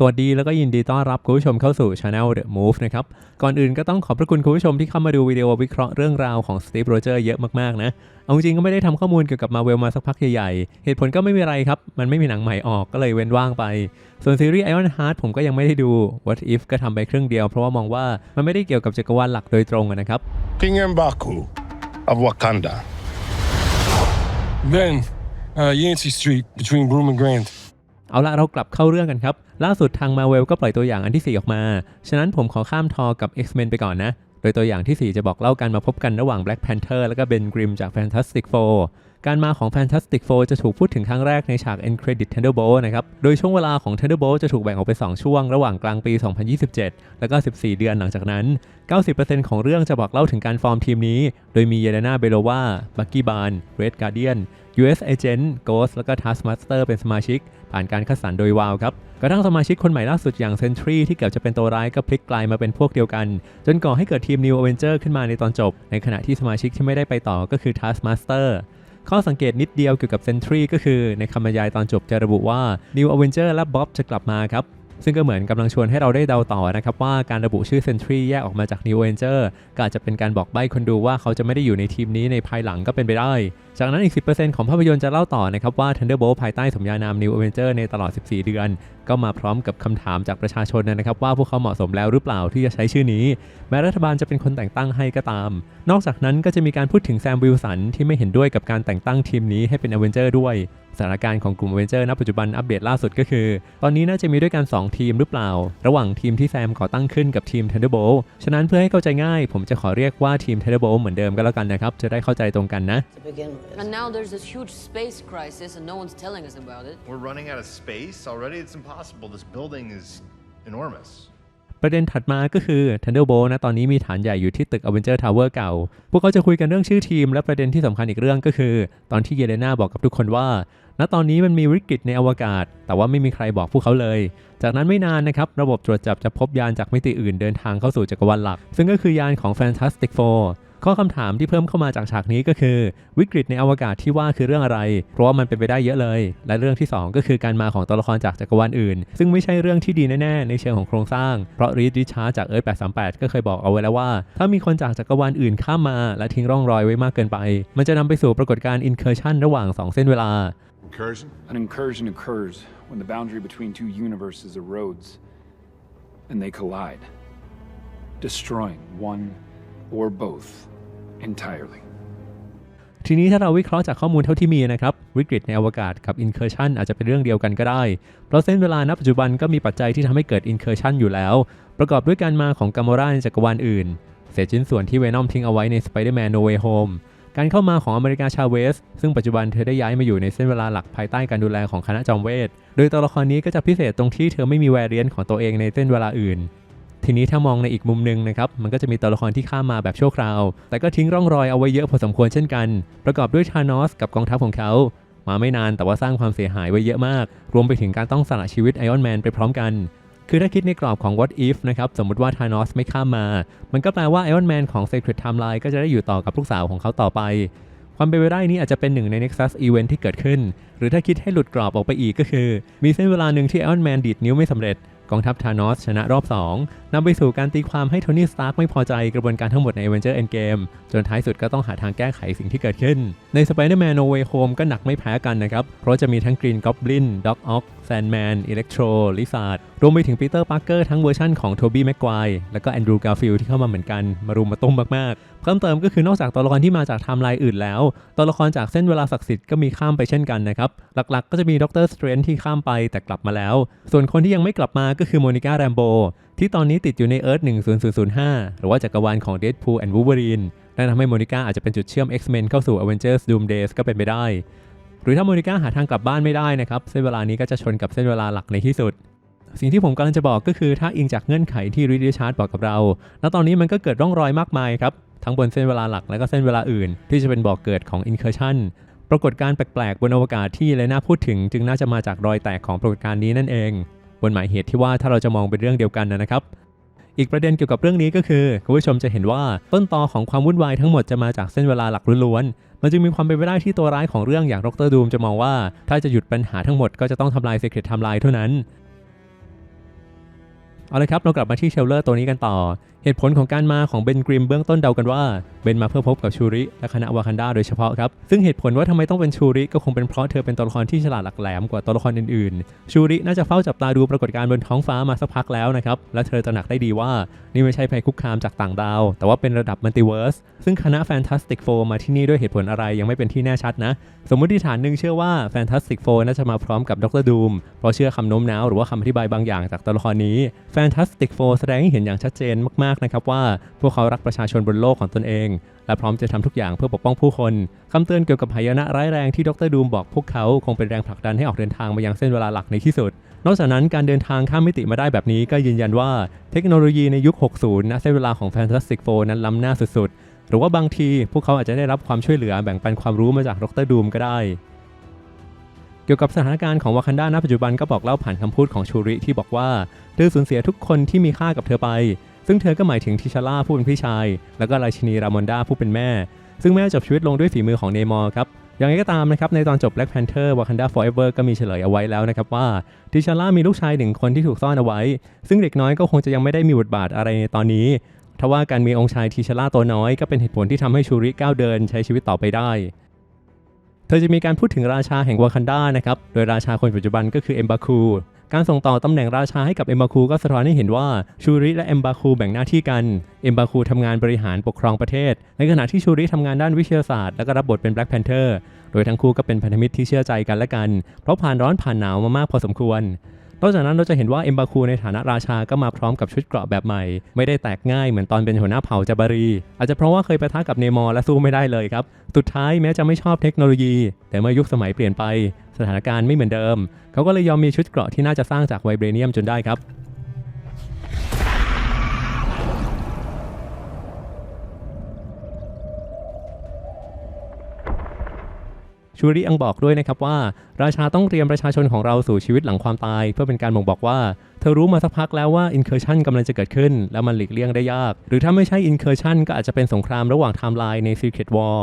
สวัสดีแล้วก็ยินดีต้อนรับคุณผู้ชมเข้าสู่ Channel The Move นะครับ ก่อนอื่นก็ต้องขอบพระคุณคุณผู้ชมที่เข้ามาดูวิดีโอวิเคราะห์เรื่องราวของ Steve Rogers เยอะมากๆนะ เอาจริงก็ไม่ได้ทำข้อมูลเกี่ยวกับมาเวลมาสักพักใหญ่ๆ เหตุผลก็ไม่มีอะไรครับ มันไม่มีหนังใหม่ออกก็เลยเว้นว่างไป ส่วนซีรีส์ Iron Heart ผมก็ยังไม่ได้ดู What If ก็ทำไปครึ่งเดียว เพราะว่ามองว่ามันไม่ได้เกี่ยวกับจักรวาลหลักโดยตรงนะครับ King M'Baku of Wakanda. Ben, uh, Yancey Street between Broome and Grand. เอาละเรากลับเข้าเรื่องกันครับ ล่าสุดทาง Marvel ก็ปล่อยตัวอย่างอันที่ 4 ออกมา ฉะนั้นผมขอข้ามทอกับ X-Men ไปก่อนนะ โดยตัวอย่างที่ 4 จะบอกเล่าการมาพบกันระหว่าง Black Panther และก็ Ben Grimm จาก Fantastic Four การมาของ Fantastic Four จะถูกพูดถึงครั้งแรกในฉาก End Credit Thunderbolt นะครับ โดยช่วงเวลาของ Thunderbolt จะถูกแบ่งออกเป็น 2 ช่วง ระหว่างกลางปี 2027 แล้วก็ 14 เดือนหลังจากนั้น 90%ของเรื่องจะบอกเล่าถึงการฟอร์มทีมนี้ โดยมีเยเลนาเบโลวาบักกี้บาน Red Guardian US Agent Ghost แล้วก็ Taskmaster เป็นสมาชิก ผ่านการคัดสรรโดยวาวครับกระทั่งสมาชิกคนใหม่ล่าสุดอย่าง Sentry ที่เกือบจะเป็นตัวร้ายก็พลิกกลายมาเป็นพวกเดียวกัน จนก่อให้เกิดทีม New Avenger ขึ้นมาในตอนจบ ในขณะที่สมาชิกที่ไม่ได้ไปต่อก็คือ Taskmaster ข้อสังเกตนิดเดียวเกี่ยวกับ Sentry ก็คือในคำบรรยายตอนจบจะระบุว่า New Avenger และ Bob จะกลับมาครับซึ่งก็เหมือนกำลังชวนให้เราได้เดาต่อนะครับว่าการระบุชื่อ Sentry แยกออกมาจาก New Avenger ก็อาจจะเป็นการบอกใบ้คนดูว่าเขาจะไม่ได้อยู่ในทีมนี้ในภายหลังก็เป็นไปได้ จากนั้นอีก 10%ของภาพยนตร์จะเล่าต่อนะครับว่า Thunderbolt ภายใต้สมญานาม New Avenger ในตลอด 14 เดือน ก็มาพร้อมกับคำถามจากประชาชนนะครับว่าพวกเขาเหมาะสมแล้วหรือเปล่าที่จะใช้ชื่อนี้ แม้รัฐบาลจะเป็นคนแต่งตั้งให้ก็ตาม นอกจากนั้นก็จะมีการพูดถึงแซมวิลสันที่ไม่เห็นด้วยกับการแต่งตั้งทีมนี้ให้เป็นอเวนเจอร์ด้วยสถานการณ์ของกลุ่มอเวนเจอร์ณปัจจุบันอัปเดตล่าสุดก็คือ ตอนนี้น่าจะมีด้วยกัน 2 ทีมหรือเปล่า ระหว่างทีมที่แซมก่อตั้งขึ้นกับทีม Thunderbolt ฉะนั้นเพื่อให้เข้าใจง่าย ผมจะขอเรียกว่าทีม Thunderbolt เหมือนเดิมก็แล้วกันนะครับ จะได้เข้าใจตรงกันนะ to begin with. And now there's this huge space crisis and no one's telling us about it. We're running out of space already? It's impossible. This building is enormous. ประเด็นถัดมาก็คือ Thunderbolt นะตอนนี้มีฐานใหญ่อยู่ที่ตึก Avenger Tower เก่า พวกเขาจะคุยกันเรื่องชื่อทีม และประเด็นที่สำคัญอีกเรื่องก็คือ ตอนที่เยเลนาบอกกับทุกคนว่า ณตอนนี้มันมีวิกฤตในอวกาศ แต่ว่าไม่มีใครบอกพวกเขาเลย จากนั้นไม่นานนะครับ ระบบตรวจจับจะพบยานจากมิติอื่นเดินทางเข้าสู่จักรวาลหลัก ซึ่งก็คือยานของ Fantastic Four ข้อคำถามที่เพิ่มเข้ามาจากฉากนี้ก็คือ วิกฤตในอวกาศที่ว่าคือเรื่องอะไร เพราะว่ามันเป็นไปได้เยอะเลย และเรื่องที่ 2 ก็คือการมาของตัวละครจากจักรวาลอื่น ซึ่งไม่ใช่เรื่องที่ดีแน่ๆในเชิงของโครงสร้าง เพราะรีดริชาร์ดจากเอิร์ธ838 ก็เคยบอกเอาไว้แล้วว่า ถ้ามีคนจากจักรวาลอื่นข้ามมา และทิ้งร่องรอยไว้มากเกินไป มันจะนำไปสู่ปรากฏการณ์ incursion ระหว่าง 2 เส้นเวลา Incursion? An incursion occurs when the boundary between two universes erodes and they collide, destroying one or both entirely. ทีนี้ถ้าเราวิเคราะห์จากข้อมูลเท่าที่มีนะครับ วิกฤตในอวกาศกับ incursion อาจจะเป็นเรื่องเดียวกันก็ได้ เพราะเส้นเวลาณปัจจุบันก็มีปัจจัยที่ทำให้เกิด incursion อยู่แล้ว ประกอบด้วยการมาของกัมมราในจักรวาลอื่น เศษชิ้นส่วนที่เวนอมทิ้งเอาไว้ใน Spider-Man No Way Home การเข้ามาของอเมริกาชาเวส ซึ่งปัจจุบันเธอได้ย้ายมาอยู่ในเส้นเวลาหลักภายใต้การดูแลของคณะจอมเวท โดยตัวละครนี้ก็จะพิเศษตรงที่เธอไม่มีแวรเรียนของตัวเองในเส้นเวลาอื่น ทีนี้ถ้ามองในอีกมุมหนึ่งนะครับมันก็จะมีตัวละครที่ข้ามมาแบบชั่วคราว แต่ก็ทิ้งร่องรอยเอาไว้เยอะพอสมควรเช่นกัน ประกอบด้วยธานอสกับกองทัพของเขา มาไม่นานแต่ว่าสร้างความเสียหายไว้เยอะมาก รวมไปถึงการต้องสละชีวิตไอออนแมนไปพร้อมกันคือถ้าคิดในกรอบของ What If นะครับสมมติว่าธานอสไม่ข้ามมา มันก็แปลว่าไอออนแมนของ Secret Timeline ก็จะได้อยู่ต่อกับลูกสาวของเขาต่อไป ความเป็นไปได้นี้อาจจะเป็นหนึ่งใน Nexus Event ที่เกิดขึ้น หรือถ้าคิดให้หลุดกรอบออกไปอีกก็คือ มีเส้นเวลาหนึ่งที่ไอออนแมนดีดนิ้วไม่สำเร็จ กองทัพธานอสชนะรอบ 2 นำไปสู่การตีความให้โทนี่สตาร์กไม่พอใจกระบวนการทั้งหมดใน Avenger Endgame จนท้ายสุดก็ต้องหาทางแก้ไขสิ่งที่เกิดขึ้น ใน Spider-Man No Way Home ก็หนักไม่แพ้กันนะครับ เพราะจะมีทั้ง Green Goblin Doc Ock Sandman Electro Lizard รวมไปถึง Peter Parker ทั้งเวอร์ชั่นของ Tobey Maguire แล้วก็ Andrew Garfield ที่เข้ามาเหมือนกัน มารุมมาตุ้มมาก ๆ เพิ่มเติมก็คือนอกจากตัวละครที่มาจากไทม์ไลน์อื่นแล้ว ตัวละครจากเส้นเวลาศักดิ์สิทธิ์ก็มีข้ามไปเช่นกันนะครับ หลัก ๆ ก็จะมีด็อกเตอร์สเตรนที่ข้ามไปแต่กลับมาแล้ว ส่วนคนที่ยังไม่กลับมาก็คือโมนิก้าแรมโบที่ตอนนี้ติดอยู่ในเอิร์ธ10005 หรือว่าจักรวาลของ Deadpool and Wolverine นั่นทำให้โมนิก้าอาจจะเป็นจุดเชื่อม X-Men เข้าสู่ Avengers Doomsday ก็เป็นไปได้ หรือถ้าโมนิก้าหาทางกลับบ้านไม่ได้นะครับ เส้นเวลานี้ก็จะชนกับเส้นเวลาหลักในที่สุด สิ่งที่ผมกำลังจะบอกก็คือถ้าอิงจากเงื่อนไขที่ริดิชาร์ดบอกกับเราแล้วตอนนี้มันก็เกิดร่องรอยมากมายครับ ทั้งบนเส้นเวลาหลักและก็เส้นเวลาอื่น ที่จะเป็นบอกเกิดของ incursion ปรากฏการณ์แปลกๆบนอวกาศที่เลน่าพูดถึง จึงน่าจะมาจากรอยแตกของปรากฏการณ์นี้นั่นเอง บนหมายเหตุที่ว่าถ้าเราจะมองเป็นเรื่องเดียวกันนะครับ อีกประเด็นเกี่ยวกับเรื่องนี้ก็คือคุณผู้ชมจะเห็นว่าต้นตอของความวุ่นวายทั้งหมดจะมาจากเส้นเวลาหลักล้วนๆมันจึงมีความเป็นไปได้ที่ตัวร้ายของเรื่องอย่างดรดูมจะมองว่า ถ้าจะหยุดปัญหาทั้งหมดก็จะต้องทำลายเซกเรตทำลายเท่านั้น เอาลยครับ เรากลับมาที่เชลเลอร์ตัวนี้กันต่อ เหตุผลของการมาของเบนกริมเบื้องต้นเดากันว่า เบนมาเพื่อพบกับชูริ และคณะวากันดาโดยเฉพาะครับ ซึ่งเหตุผลว่าทำไมต้องเป็นชูริก็คงเป็นเพราะเธอเป็นตัวละครที่ฉลาดหลักแหลมกว่าตัวละครอื่นๆ ชูริน่าจะเฝ้าจับตาดูปรากฏการณ์บนท้องฟ้ามาสักพักแล้วนะครับ และเธอตระหนักได้ดีว่านี่ไม่ใช่ภัยคุกคามจากต่างดาว แต่ว่าเป็นระดับมัลติเวิร์ส ซึ่งคณะแฟนตาสติกโฟมาที่นี่ด้วยเหตุผลอะไรยังไม่เป็นที่แน่ชัดนะ สมมติฐานหนึ่งเชื่อว่าแฟนตาสติกโฟน่าจะมาพร้อมกับดรดูมเพราะเชื่อคำโน้มน้าวหรือว่าคำอธิบายบางอย่างจากตัวละครนี้แฟนตาสติกโฟแสดงให้เห็นอย่างชัดเจนมาก ๆ นะครับว่า พวกเขารักประชาชนบนโลกของตนเอง และพร้อมจะทำทุกอย่างเพื่อปกป้องผู้คนคำเตือนเกี่ยวกับหายนะร้ายแรงที่ดรดูมบอกพวกเขาคงเป็นแรงผลักดันให้ออกเดินทางมายังเส้นเวลาหลักในที่สุด นอกจากนั้นการเดินทางข้ามมิติมาได้แบบนี้ก็ยืนยันว่าเทคโนโลยีในยุค 60 ณ เส้นเวลาของ Fantastic Four นั้นล้ำหน้าสุด ๆ หรือว่าบางทีพวกเขาอาจจะได้รับความช่วยเหลือแบ่งปันความรู้มาจากดรดูมก็ได้ เกี่ยวกับสถานการณ์ของวากันดาณปัจจุบันก็บอกเล่าผ่านคำพูดของชูริที่บอกว่าเธอสูญเสียทุกคนที่มีค่ากับเธอไป ซึ่งเธอก็หมายถึงทิชาร่าผู้เป็นพี่ชาย แล้วก็ราชินีรามอนดาผู้เป็นแม่ ซึ่งแม่จบชีวิตลงด้วยฝีมือของเนมอร์ครับอย่างไรก็ตามนะครับในตอนจบ Black Panther Wakanda Forever ก็มีเฉลยเอาไว้แล้วนะครับว่าทิชาร่ามีลูกชายหนึ่งคนที่ถูกซ่อนเอาไว้ ซึ่งเด็กน้อยก็คงจะยังไม่ได้มีบทบาทอะไรในตอนนี้ทว่าการมีองค์ชายทิชาร่าตัวน้อยก็เป็นเหตุผลที่ทำให้ชูริก้าวเดินใช้ชีวิตต่อไปได้ เธอจะมีการพูดถึงราชาแห่งวากันดานะครับ โดยราชาคนปัจจุบันก็คือเอมบาคูการส่งต่อตำแหน่งราชาให้กับเอมบาคูก็สะท้อนให้เห็นว่าชูริและเอมบาคูแบ่งหน้าที่กัน เอมบาคูทำงานบริหารปกครองประเทศ ในขณะที่ชูริทำงานด้านวิทยาศาสตร์และก็รับบทเป็นแบล็กแพนเทอร์ โดยทั้งคู่ก็เป็นพันธมิตรที่เชื่อใจกันและกัน เพราะผ่านร้อนผ่านหนาวมามากพอสมควร นอกจากนั้นเราจะเห็นว่าเอมบาคูในฐานะราชาก็มาพร้อมกับชุดเกราะแบบใหม่ ไม่ได้แตกง่ายเหมือนตอนเป็นหัวหน้าเผ่าจาบารี อาจจะเพราะว่าเคยปะทะกับเนมอร์และสู้ไม่ได้เลยครับ สุดท้ายแม้จะไม่ชอบเทคโนโลยี แต่เมื่อยุคสมัยเปลี่ยนไป สถานการณ์ไม่เหมือนเดิม เขาก็เลยยอมมีชุดเกราะที่น่าจะสร้างจากไวเบรเนียมจนได้ครับ ชูริยังบอกด้วยนะครับว่า ราชาต้องเตรียมประชาชนของเราสู่ชีวิตหลังความตาย เพื่อเป็นการบ่งบอกว่า เธอรู้มาสักพักแล้วว่า incursion กำลังจะเกิดขึ้น แล้วมันหลีกเลี่ยงได้ยาก หรือถ้าไม่ใช่ incursion ก็อาจจะเป็นสงครามระหว่างไทม์ไลน์ใน Secret War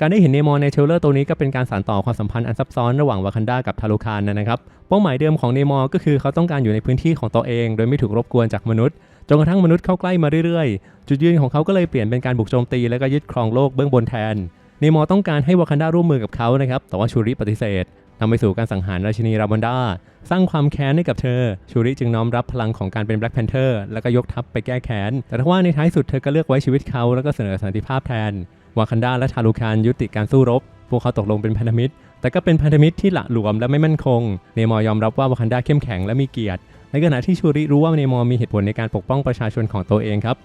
การได้เห็นเนมอร์ในเทลเลอร์ตัวนี้ก็เป็นการสานต่อความสัมพันธ์อันซับซ้อนระหว่างวากันดากับทารุคานนะครับ เป้าหมายเดิมของเนมอร์ก็คือเขาต้องการอยู่ในพื้นที่ของตัวเอง โดยไม่ถูกรบกวนจากมนุษย์จนกระทั่งมนุษย์เข้าใกล้มาเรื่อยๆ จุดยืนของเขาก็เลยเปลี่ยนเป็นการบุกโจมตีและก็ยึดครองโลกเบื้องบนแทน เนมอร์ต้องการให้วากันดาร่วมมือกับเขานะครับ แต่ว่าชูริปฏิเสธนำไปสู่การสังหารราชินีราบอนดา สร้างความแค้นให้กับเธอ ชูริจึงน้อมรับพลังของการเป็นแบล็กแพนเทอร์แล้วก็ยกทัพไปแก้แค้น แต่ทว่าในท้ายสุดเธอก็เลือกไว้ชีวิตเขาแล้วก็เสนอสันติภาพแทน วากันดาและทารุคานยุติการสู้รบ พวกเขาตกลงเป็นพันธมิตร แต่ก็เป็นพันธมิตรที่หละหลวมและไม่มั่นคง เนมอร์ยอมรับว่าวากันดาเข้มแข็งและมีเกียรติ ในขณะที่ชูริรู้ว่าเนมอร์มีเหตุผลในการปกป้องประชาชนของตัวเองครับ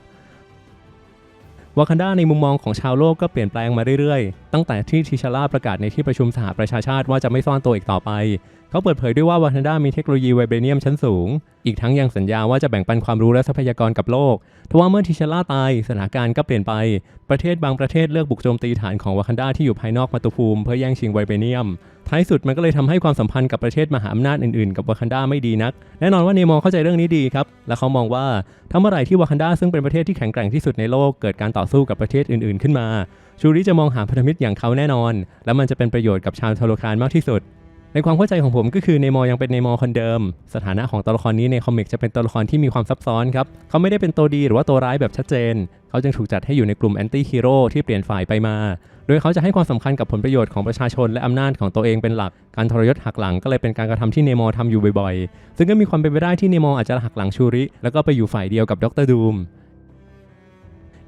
วากันดาในมุมมองของชาวโลกก็เปลี่ยนแปลงมาเรื่อยๆตั้งแต่ที่ทิชาร่าประกาศในที่ประชุมสหประชาชาติว่าจะไม่ซ่อนตัวอีกต่อไป เขาเปิดเผยด้วยว่าวากันดามีเทคโนโลยีไวเบเนียมชั้นสูง อีกทั้งยังสัญญาว่าจะแบ่งปันความรู้และทรัพยากรกับโลก ทว่าเมื่อทิชาร่าตายสถานการณ์ก็เปลี่ยนไป ประเทศบางประเทศเลือกบุกโจมตีฐานของวากันดาที่อยู่ภายนอกมาตุภูมิเพื่อแย่งชิงไวเบเนียม ท้ายสุดมันก็เลยทำให้ความสัมพันธ์กับประเทศมหาอำนาจอื่นๆ กับวากันดาไม่ดีนัก แน่นอนว่าเนมอร์เข้าใจเรื่องนี้ดีครับ และเขามองว่าถ้าเมื่อไหร่ที่วากันดาซึ่งเป็นประเทศที่แข็งแกร่งที่สุดในโลกเกิดการต่อสู้กับประเทศอื่น ๆขึ้นมา ชูริจะมองหาพันธมิตรอย่างเขาแน่นอน และมันจะเป็นประโยชน์กับชาวทาโลคานมากที่สุด ในความเข้าใจของผมก็คือเนมอยังเป็นเนมอคนเดิม สถานะของตัวละครนี้ในคอมิกจะเป็นตัวละครที่มีความซับซ้อนครับ เขาไม่ได้เป็นตัวดีหรือว่าตัวร้ายแบบชัดเจน เขาจึงถูกจัดให้อยู่ในกลุ่มแอนตี้ฮีโร่ที่เปลี่ยนฝ่ายไปมา โดยเขาจะให้ความสำคัญกับผลประโยชน์ของประชาชนและอำนาจของตัวเองเป็นหลัก การทรยศหักหลังก็เลยเป็นการกระทำที่เนมอร์ทำอยู่บ่อยๆ ซึ่งก็มีความเป็นไปได้ที่เนมออาจจะหักหลังชูริ แล้วก็ไปอยู่ฝ่ายเดียวกับดรดูม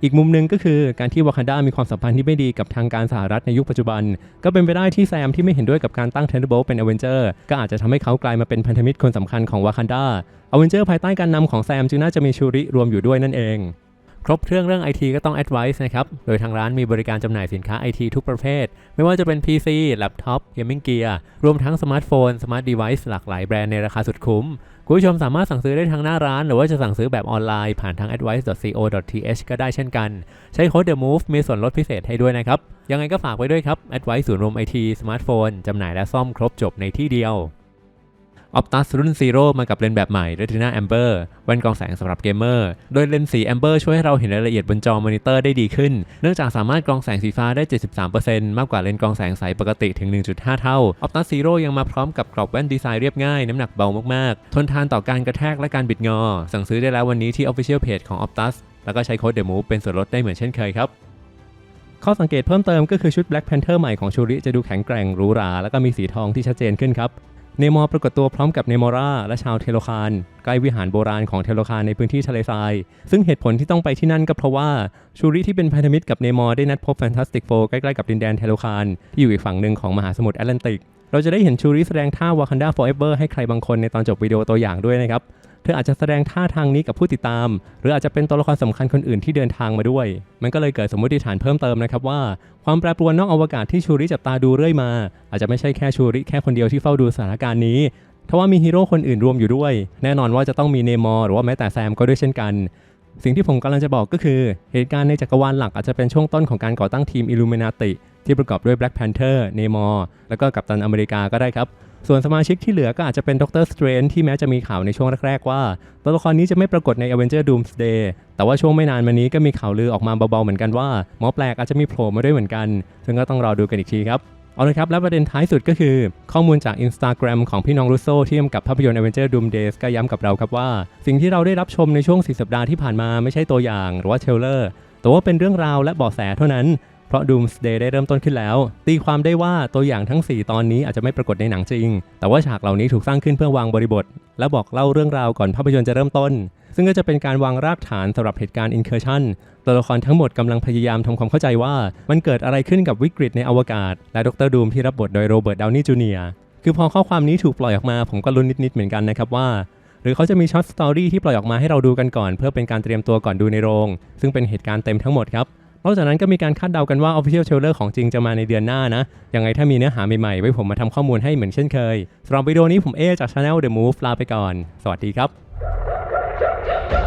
อีกมุมหนึ่งก็คือการที่วากันดามีความสัมพันธ์ที่ไม่ดีกับทางการสหรัฐในยุคปัจจุบัน ก็เป็นไปได้ที่แซมที่ไม่เห็นด้วยกับการตั้งเทนเดอร์โบเป็นอเวนเจอร์ก็อาจจะทำให้เขากลายมาเป็นพันธมิตรคนสำคัญของวากันดาอเวนเจอร์ภายใต้การนำของแซมจึงน่าจะมีชูริรวมอยู่ด้วยนั่นเอง ครบเครื่องเรื่อง IT ก็ต้อง Advice นะครับ โดยทางร้านมีบริการจำหน่ายสินค้า IT ทุกประเภท ไม่ว่าจะเป็น PC แล็ปท็อปเกมมิ่งเกียร์รวมทั้งสมาร์ทโฟนสมาร์ทเดเวิ์หลากหลายแบรนด์ในราคาสุดคุ้ม คุณผู้ชมสามารถสั่งซื้อได้ทางหน้าร้าน หรือว่าจะสั่งซื้อแบบออนไลน์ผ่านทาง advice.co.th ก็ได้เช่นกัน ใช้โค้ด The Move มีส่วนลดพิเศษให้ด้วยนะครับ ยังไงก็ฝากไว้ด้วยครับ Advice ศูนย์รวมไอทีสมาร์ทโฟนจำหน่ายและซ่อมครบจบในที่เดียว Optus รุ่น Zero มากับเลนส์แบบใหม่ Retina Amber แว่นกรองแสงสำหรับเกมเมอร์ โดยเลนส์สี Amber ช่วยให้เราเห็นรายละเอียดบนจอมอนิเตอร์ได้ดีขึ้น เนื่องจากสามารถกรองแสงสีฟ้าได้ 73%มากกว่าเลนส์กรองแสงใสปกติถึง 1.5 เท่า Optus Zero ยังมาพร้อมกับกรอบแว่นดีไซน์เรียบง่าย น้ำหนักเบามากๆ ทนทานต่อการกระแทกและการบิดงอ สั่งซื้อได้แล้ววันนี้ที่ Official Page ของ Optus แล้วก็ใช้โค้ด The Move เป็นส่วนลดได้เหมือนเช่นเคยครับข้อสังเกตเพิ่มเติมก็คือชุด Black Panther ใหม่ของชูริจะดูแข็งแกร่งหรูหรา แล้วก็มีสีทองที่ชัดเจนขึ้นครับ เนมอร์ปรากฏตัวพร้อมกับเนมอราและชาวเทโลคานใกล้วิหารโบราณของเทโลคานในพื้นที่ทะเลทราย ซึ่งเหตุผลที่ต้องไปที่นั่นก็เพราะว่าชูริที่เป็นพันธมิตรกับเนมอร์ได้นัดพบแฟนตาสติกโฟใกล้ๆกับดินแดนเทโลคานที่อยู่อีกฝั่งหนึ่งของมหาสมุทรแอตแลนติก เราจะได้เห็นชูริแสดงท่า Wakanda Forever ให้ใครบางคนในตอนจบวิดีโอตัวอย่างด้วยนะครับ เธออาจจะแสดงท่าทางนี้กับผู้ติดตาม หรืออาจจะเป็นตัวละครสำคัญคนอื่นที่เดินทางมาด้วย มันก็เลยเกิดสมมติฐานเพิ่มเติมนะครับว่า ความแปรปรวนนอกอวกาศที่ชูริจับตาดูเรื่อยมา อาจจะไม่ใช่แค่ชูริแค่คนเดียวที่เฝ้าดูสถานการณ์นี้ทว่ามีฮีโร่คนอื่นรวมอยู่ด้วย แน่นอนว่าจะต้องมีเนมอร์หรือว่าแม้แต่แซมก็ด้วยเช่นกัน สิ่งที่ผมกำลังจะบอกก็คือ เหตุการณ์ในจักรวาลหลักอาจจะเป็นช่วงต้นของการก่อตั้งทีม Illuminati ที่ประกอบด้วย Black Panther เนมอร์แล้วก็กัปตันอเมริกาก็ได้ครับ ส่วนสมาชิกที่เหลือก็อาจจะเป็นด็อกเตอร์สเตรนที่แม้จะมีข่าวในช่วงแรกๆว่า ตัวละครนี้จะไม่ปรากฏใน Avenger Doomsday แต่ว่าช่วงไม่นานมานี้ก็มีข่าวลือออกมาเบาๆเหมือนกันว่าหมอแปลกอาจจะมีโผล่มาด้วยเหมือนกัน ซึ่งก็ต้องรอดูกันอีกทีครับเอาลยครับ และประเด็นท้ายสุดก็คือข้อมูลจาก Instagram ของพี่น้องรุโซที่กำกับภาพยนตร์ Avenger Doomsday ก็ย้ำกับเราครับว่า สิ่งที่เราได้รับชมในช่วง 4 สัปดาห์ที่ผ่านมาไม่ใช่ตัวอย่าง หรือว่าเทรลเลอร์แต่ว่าเป็นเรื่องราวและเบาะแสเท่านั้น เพราะ Doomsday ได้เริ่มต้นขึ้นแล้ว ตีความได้ว่าตัวอย่างทั้ง 4 ตอนนี้อาจจะไม่ปรากฏในหนังจริง แต่ว่าฉากเหล่านี้ถูกสร้างขึ้นเพื่อวางบริบท และบอกเล่าเรื่องราวก่อนภาพยนตร์จะเริ่มต้น ซึ่งก็จะเป็นการวางรากฐานสำหรับเหตุการณ์ Incursion ตัวละครทั้งหมดกำลังพยายามทำความเข้าใจว่า มันเกิดอะไรขึ้นกับวิกฤตในอวกาศ และดรดูมที่รับบทโดยโรเบิร์ตดาวนี่จูเนียคือพอข้อความนี้ถูกปล่อยออกมา ผมก็ลุ้นนิดๆเหมือนกันนะครับว่าหรือเขาจะมีช็อตสตอรี่ที่ปล่อยออกมาให้เราดูกันก่อน เพื่อเป็นการเตรียมตัวก่อนดูในโรง ซึ่งเป็นเหตุการณ์เต็มทั้งหมดครับ นอกจากนั้นก็มีการคาดเดากันว่า Official Trailer ของจริงจะมาในเดือนหน้านะ ยังไงถ้ามีเนื้อหาใหม่ๆ ไว้ผมมาทำข้อมูลให้เหมือนเช่นเคยสำหรับวิดีโอนี้ผมเอจาก Channel The Move ลาไปก่อน สวัสดีครับ